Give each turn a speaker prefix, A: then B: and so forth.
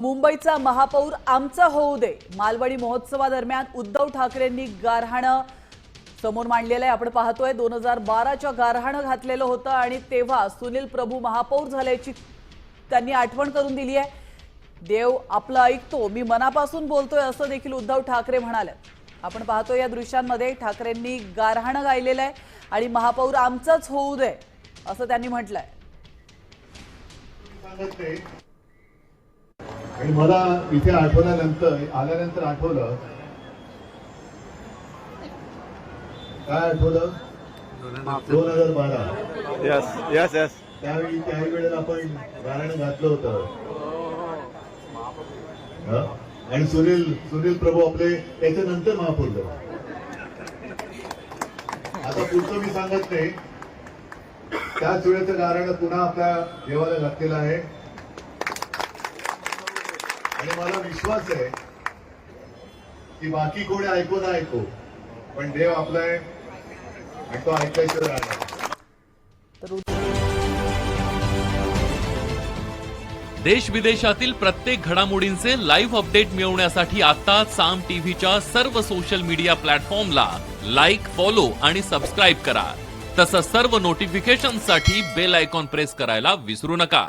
A: मुंबईचा महापौर आमचा होऊ दे. मालवणी महोत्सवादरम्यान उद्धव ठाकरेंनी गारहाणं समोर मांडलेलं आहे. आपण पाहतोय दोन हजार बाराच्या गारहाणं घातलेलं होतं आणि तेव्हा सुनील प्रभू महापौर झाल्याची त्यांनी आठवण करून दिली आहे. देव आपलं ऐकतो मी मनापासून बोलतोय असं देखील उद्धव ठाकरे म्हणाले. आपण पाहतोय या दृश्यांमध्ये ठाकरेंनी गारहाणं गायलेलं आहे आणि महापौर आमचाच होऊ दे असं त्यांनी म्हटलंय.
B: आणि मला इथे आठवल्यानंतर आल्यानंतर आठवलं. काय आठवलं? दोन हजार बारा. त्यावेळी त्याही वेळेला आपण गाणं घातलं होतं? आणि सुनील सुनील प्रभू आपले त्याच्यानंतर महापौर झाले आता पुढचं मी सांगत नाही. त्याच वेळेचं गाणं पुन्हा आपल्या देवाला घातलेलं आहे. आणि मला विश्वास आहे की बाकी कोणी ऐकू ना ऐकू पण देव आपला आहे आणि तो ऐकायचं राहणार
C: देश विदेशातील प्रत्येक घडामोडींचे लाईव्ह अपडेट मिळवण्यासाठी आता साम टीव्हीच्या सर्व सोशल मीडिया प्लॅटफॉर्मला लाईक फॉलो आणि सबस्क्राईब करा. तसंच सर्व नोटिफिकेशनसाठी बेल आयकॉन प्रेस करायला विसरू नका.